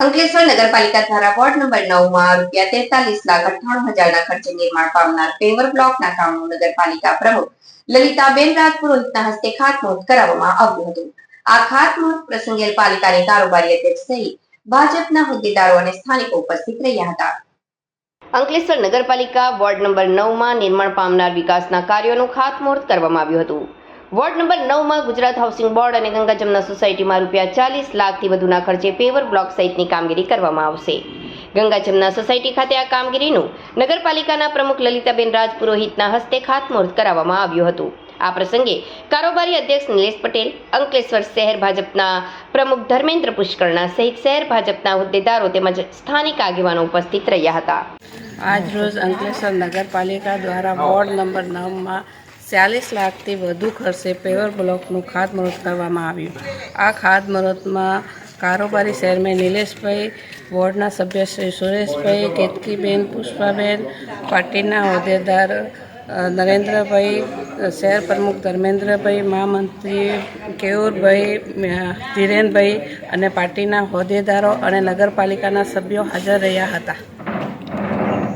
અંકલેશ્વર નગરપાલિકા દ્વારા ward number નવમાં રૂપિયા તેતાલીસ લાખ અઠ્ઠાણું હજારના ખર્ચે નિર્માણ પામનાર પેવર બ્લોકના કામનું નગરપાલિકા પ્રમુખ લલિતાબેન રાજપુરોહિતના હસ્તે ખાતમુહૂર્ત કરાવવામાં આવ્યું હતું. આ ખાતમુહૂર્ત પ્રસંગે પાલિકાની કારોબારી અધ્યક્ષ સહિત ભાજપના હોદ્દેદારો અને સ્થાનિકો ઉપસ્થિત રહ્યા હતા. અંકલેશ્વર નગરપાલિકા વોર્ડ નંબર નવમાં નિર્માણ પામનાર વિકાસના કાર્યોનું ખાતમુહૂર્ત કરવામાં આવ્યું હતું. વોર્ડ નંબર નવમાં ગુજરાત હાઉસિંગ બોર્ડ અને ગંગા જમના સોસાયટીમાં રૂપિયા ચાલીસ લાખથી વધુના ખર્ચે પેવર બ્લોક સહિતની કામગીરી કરવામાં આવશે. ગંગા જમના સોસાયટી ખાતે આ કામગીરીનું નગરપાલિકાના પ્રમુખ લલિતાબેન રાજપુરોહિતના હસ્તે ખાતમુહૂર્ત કરાવવામાં આવ્યું હતું. આ પ્રસંગે કારોબારી અધ્યક્ષ નિલેશ પટેલ, અંકલેશ્વર શહેર ભાજપના પ્રમુખ ધર્મેન્દ્ર પુષ્કરણા સહિત શહેર ભાજપના હોદ્દેદારો તેમજ સ્થાનિક આગેવાનો ઉપસ્થિત રહ્યા હતા. આજ રોજ અંકલેશ્વર નગરપાલિકા દ્વારા વોર્ડ નંબર નવમાં ચાલીસ લાખથી વધુ ખર્ચે પેવર બ્લોકનું ખાતમુહૂર્ત કરવામાં આવ્યું. આ ખાતમુહૂર્તમાં કારોબારી ચેરમેન નિલેશભાઈ, વોર્ડના સભ્ય શ્રી સુરેશભાઈ કેતકીબેન પુષ્પાબેન, પાર્ટીના હોદ્દેદાર નરેન્દ્રભાઈ, શહેર પ્રમુખ ધર્મેન્દ્રભાઈ મહામંત્રી કેયુરભાઈ ધીરેનભાઈ અને પાર્ટીના હોદ્દેદારો અને નગરપાલિકાના સભ્યો હાજર રહ્યા હતા.